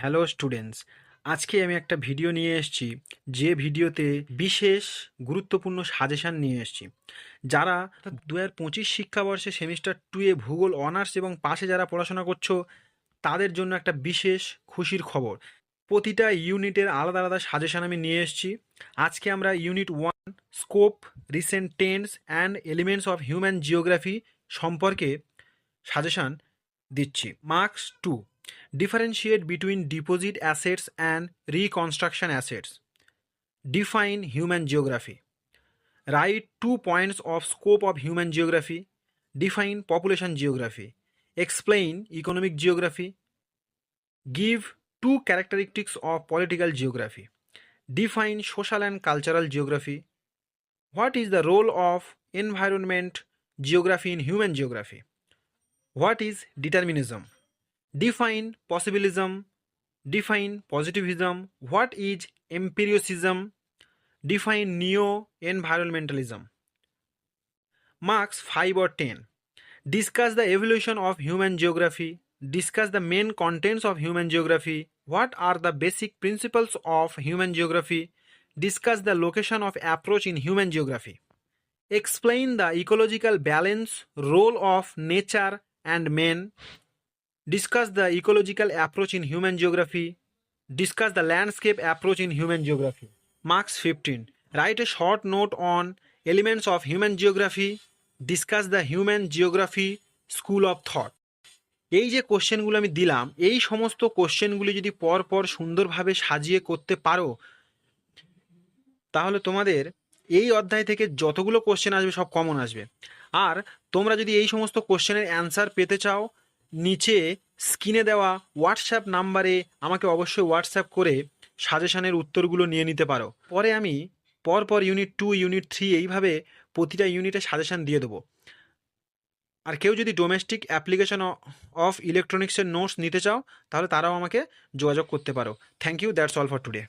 Hello students, আজকে আমি একটা ভিডিও নিয়ে এসেছি, যে ভিডিওতে বিশেষ গুরুত্বপূর্ণ সাজেশান নিয়ে এসেছি। যারা দু হাজার পঁচিশ শিক্ষাবর্ষে সেমিস্টার টুয়ে ভূগোল, অনার্স এবং পাশে যারা পড়াশোনা করছ, তাদের জন্য একটা বিশেষ খুশির খবর। প্রতিটা ইউনিটের আলাদা আলাদা সাজেশান আমি নিয়ে এসেছি। আজকে আমরা unit one, scope, recent trends and elements of human geography সম্পর্কে সাজেশান দিচ্ছি। Marks two. Differentiate between deposit assets and reconstruction assets. Define human geography. Write two points of scope of human geography. Define population geography. Explain economic geography. Give two characteristics of political geography. Define social and cultural geography. What is the role of environment geography in human geography? What is determinism define possibilism define positivism what is empiricism define neo environmentalism marks 5 or 10 discuss the evolution of human geography. Discuss the main contents of human geography. What are the basic principles of human geography? Discuss the location of approach in human geography. Explain the ecological balance role of nature and man discuss the ecological approach in human geography discuss the landscape approach in human geography marks 15 write a short note on elements of human geography discuss the human geography school of thought এই যে কোশ্চেনগুলো আমি দিলাম এই সমস্ত কোশ্চেনগুলি যদি পর পর সুন্দরভাবে সাজিয়ে করতে পারো তাহলে তোমাদের এই অধ্যায় থেকে যতগুলো কোশ্চেন আসবে সব কমন আসবে আর তোমরা যদি এই সমস্ত কোশ্চেনের অ্যান্সার পেতে চাও নিচে স্ক্রিনে দেওয়া হোয়াটসঅ্যাপ নাম্বারে আমাকে অবশ্যই হোয়াটসঅ্যাপ করে সাজেশানের উত্তরগুলো নিয়ে নিতে পারো। পরে আমি পরপর ইউনিট টু ইউনিট থ্রি এইভাবে প্রতিটা ইউনিটে সাজেশান দিয়ে দেবো। আর কেউ যদি ডোমেস্টিক অ্যাপ্লিকেশন অফ ইলেকট্রনিক্সের নোটস নিতে চাও, তাহলে তারাও আমাকে যোগাযোগ করতে পারো। Thank you that's all for today